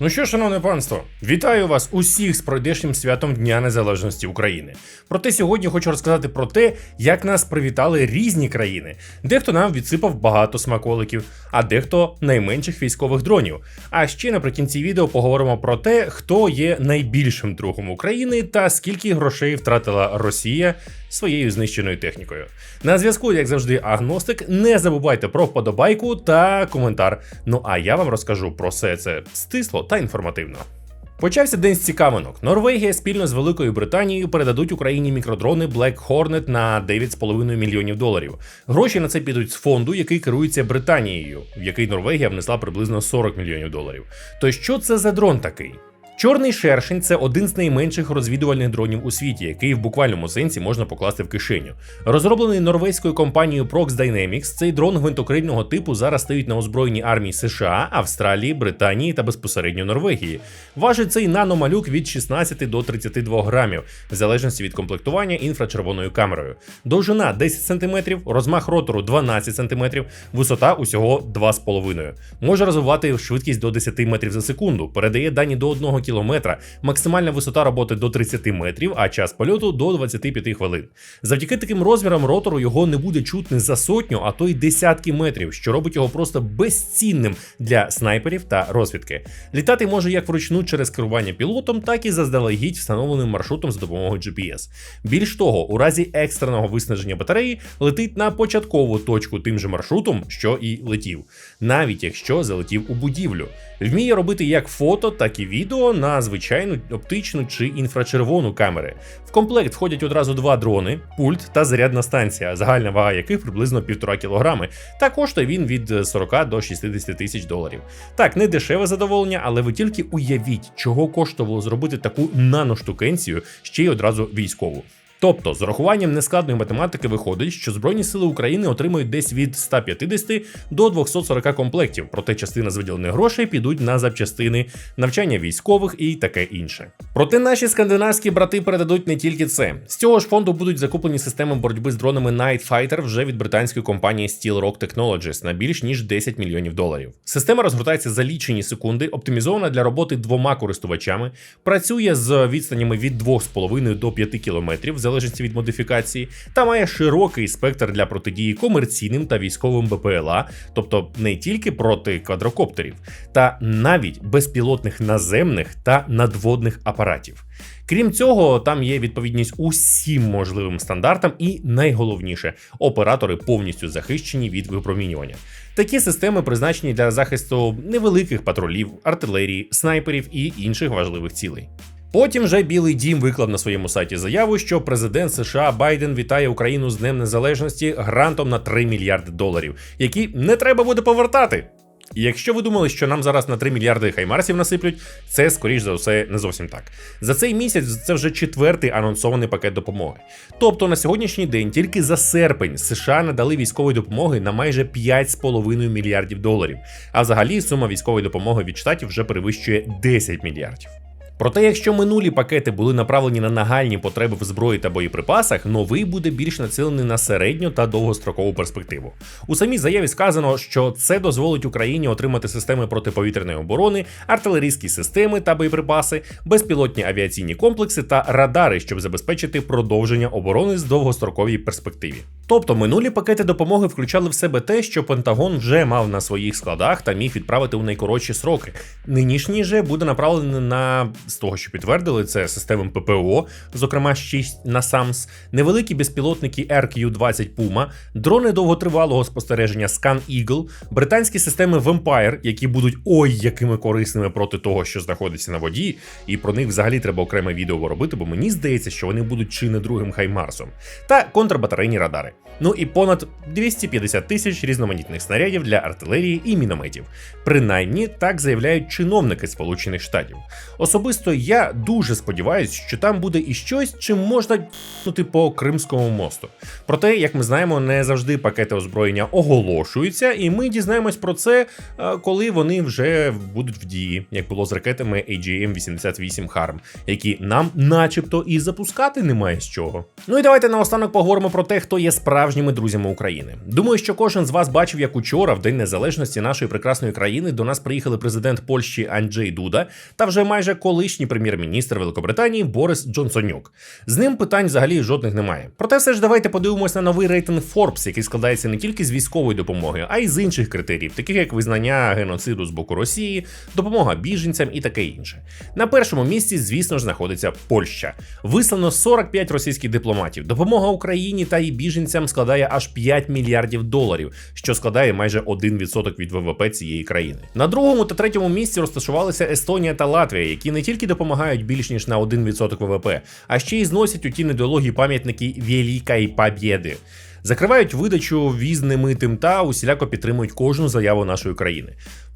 Ну що, шановне панство, вітаю вас усіх з пройдешнім святом Дня Незалежності України. Проте сьогодні хочу розказати про те, як нас привітали різні країни. Дехто нам відсипав багато смаколиків, а дехто найменших військових дронів. А ще наприкінці відео поговоримо про те, хто є найбільшим другом України та скільки грошей втратила Росія своєю знищеною технікою. На зв'язку, як завжди, агностик. Не забувайте про вподобайку та коментар. Ну а я вам розкажу про все це стисло та інформативно. Почався день з цікавинок. Норвегія спільно з Великою Британією передадуть Україні мікродрони Black Hornet на 9,5 мільйонів доларів. Гроші на це підуть з фонду, який керується Британією, в який Норвегія внесла приблизно 40 мільйонів доларів. То що це за дрон такий? Чорний шершень це один з найменших розвідувальних дронів у світі, який в буквальному сенсі можна покласти в кишеню. Розроблений норвезькою компанією Prox Dynamics, цей дрон гвинтокрильного типу зараз стоїть на озброєнні армії США, Австралії, Британії та безпосередньо Норвегії. Важить цей наномалюк від 16 до 32 грамів, в залежності від комплектування інфрачервоною камерою. Довжина 10 см, розмах ротору 12 см, висота усього 2,5 Може розвивати швидкість до 10 метрів за секунду, передає дані до 1 кілометра, максимальна висота роботи до 30 метрів, а час польоту до 25 хвилин. Завдяки таким розмірам ротору його не буде чутно за сотню, а то й десятки метрів, що робить його просто безцінним для снайперів та розвідки. Літати може як вручну через керування пілотом, так і заздалегідь встановленим маршрутом за допомогою GPS. Більш того, у разі екстреного виснаження батареї летить на початкову точку тим же маршрутом, що і летів, навіть якщо залетів у будівлю. Вміє робити як фото, так і відео на звичайну оптичну чи інфрачервону камери. В комплект входять одразу два дрони, пульт та зарядна станція, загальна вага яких приблизно 1,5 кг, та коштує він від 40 до 60 тисяч доларів. Так, не дешеве задоволення, але ви тільки уявіть, чого коштувало зробити таку наноштукенцію ще й одразу військову. Тобто, з урахуванням нескладної математики виходить, що Збройні сили України отримують десь від 150 до 240 комплектів, проте частина з виділених грошей підуть на запчастини, навчання військових і таке інше. Проте наші скандинавські брати передадуть не тільки це. З цього ж фонду будуть закуплені системи боротьби з дронами Night Fighter вже від британської компанії Steel Rock Technologies на більш ніж 10 мільйонів доларів. Система розгортається за лічені секунди, оптимізована для роботи двома користувачами, працює з відстанями від 2,5 до 5 кілометрів залежності від модифікації, та має широкий спектр для протидії комерційним та військовим БПЛА, тобто не тільки проти квадрокоптерів, та навіть безпілотних наземних та надводних апаратів. Крім цього, там є відповідність усім можливим стандартам, і найголовніше, оператори повністю захищені від випромінювання. Такі системи призначені для захисту невеликих патрулів, артилерії, снайперів і інших важливих цілей. Потім вже Білий Дім виклав на своєму сайті заяву, що президент США Байден вітає Україну з Днем Незалежності грантом на 3 мільярди доларів, які не треба буде повертати. І якщо ви думали, що нам зараз на 3 мільярди хаймарсів насиплють, це скоріш за все не зовсім так. За цей місяць це вже четвертий анонсований пакет допомоги. Тобто на сьогоднішній день тільки за серпень США надали військової допомоги на майже 5,5 мільярдів доларів. А взагалі сума військової допомоги від штатів вже перевищує 10 мільярдів. Проте, якщо минулі пакети були направлені на нагальні потреби в зброї та боєприпасах, новий буде більш націлений на середню та довгострокову перспективу. У самій заяві сказано, що це дозволить Україні отримати системи протиповітряної оборони, артилерійські системи та боєприпаси, безпілотні авіаційні комплекси та радари, щоб забезпечити продовження оборони з довгостроковій перспективі. Тобто минулі пакети допомоги включали в себе те, що Пентагон вже мав на своїх складах та міг відправити у найкоротші сроки. Нинішній же буде направлений на з того, що підтвердили, це системи ППО, зокрема 6 на САМС, невеликі безпілотники RQ-20 Puma, дрони довготривалого спостереження Scan Eagle, британські системи Vampire, які будуть ой якими корисними проти того, що знаходиться на воді, і про них взагалі треба окреме відео робити, бо мені здається, що вони будуть чи не другим Хаймарсом, та контрбатарейні радари. Ну і понад 250 тисяч різноманітних снарядів для артилерії і мінометів. Принаймні так заявляють чиновники Сполучених Штатів. Особисто Особисто я дуже сподіваюся, що там буде і щось, чим можна тягнути по Кримському мосту. Проте, як ми знаємо, не завжди пакети озброєння оголошуються, і ми дізнаємось про це, е, коли вони вже будуть в дії, як було з ракетами AGM-88 Harm, які нам, начебто, і запускати немає з чого. Ну і давайте наостанок поговоримо про те, хто є справжніми друзями України. Думаю, що кожен з вас бачив, як учора, в День Незалежності нашої прекрасної країни, до нас приїхали президент Польщі Анджей Дуда та вже майже колишній прем'єр-міністр Великобританії Борис Джонсонюк. З ним питань взагалі жодних немає. Проте все ж давайте подивимося на новий рейтинг Forbes, який складається не тільки з військової допомоги, а й з інших критеріїв, таких як визнання геноциду з боку Росії, допомога біженцям і таке інше. На першому місці, звісно ж, знаходиться Польща. Вислано 45 російських дипломатів. Допомога Україні та її біженцям складає аж 5 мільярдів доларів, що складає майже 1% від ВВП цієї країни. На другому та третьому місці розташувалися Естонія та Латвія, які не тільки допомагають більш ніж на 1% ВВП, а ще й зносять у ті недологі пам'ятники Великої Побєди. Закривають видачу віз немитим та усіляко підтримують кожну заяву нашої країни.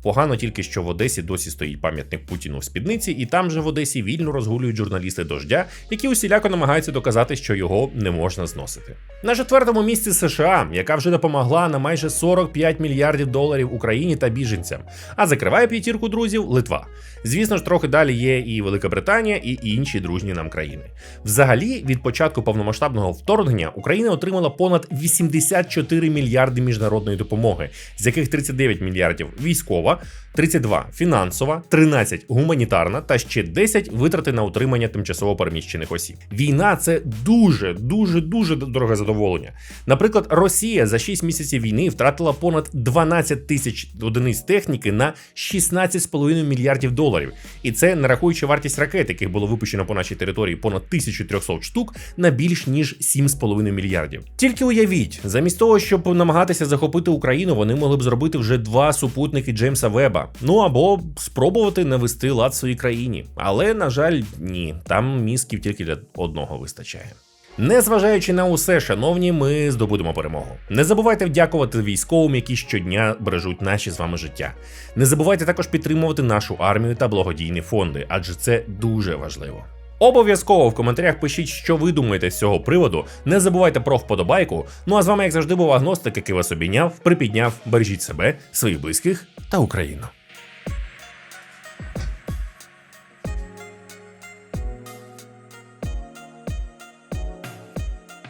Погано тільки що в Одесі досі стоїть пам'ятник Путіну в спідниці, і там же в Одесі вільно розгулюють журналісти дождя, які усіляко намагаються доказати, що його не можна зносити. На четвертому місці США, яка вже допомогла на майже 45 мільярдів доларів Україні та біженцям. А закриває п'ятірку друзів Литва. Звісно ж, трохи далі є і Велика Британія, і інші дружні нам країни. Взагалі, від початку повномасштабного вторгнення Україна отримала понад 84 мільярди міжнародної допомоги, з яких 39 мільярдів військова, 32 фінансова, 13 гуманітарна та ще 10 витрати на утримання тимчасово переміщених осіб. Війна це дуже, дуже, дуже дороге задоволення. Наприклад, Росія за 6 місяців війни втратила понад 12 тисяч одиниць техніки на 16,5 мільярдів доларів. І це не рахуючи вартість ракет, яких було випущено по нашій території понад 1300 штук на більш ніж 7,5 мільярдів. Тільки уявіть, замість того, щоб намагатися захопити Україну, вони могли б зробити вже два супутники Джеймса Веба. Ну або спробувати навести лад своїй країні. Але, на жаль, ні, там мізків тільки для одного вистачає. Незважаючи на усе, шановні, ми здобудемо перемогу. Не забувайте вдякувати військовим, які щодня бережуть наші з вами життя. Не забувайте також підтримувати нашу армію та благодійні фонди, адже це дуже важливо. Обов'язково в коментарях пишіть, що ви думаєте з цього приводу. Не забувайте про вподобайку. Ну а з вами, як завжди, був агностик, який вас обійняв, припідняв. Бережіть себе, своїх близьких та Україну.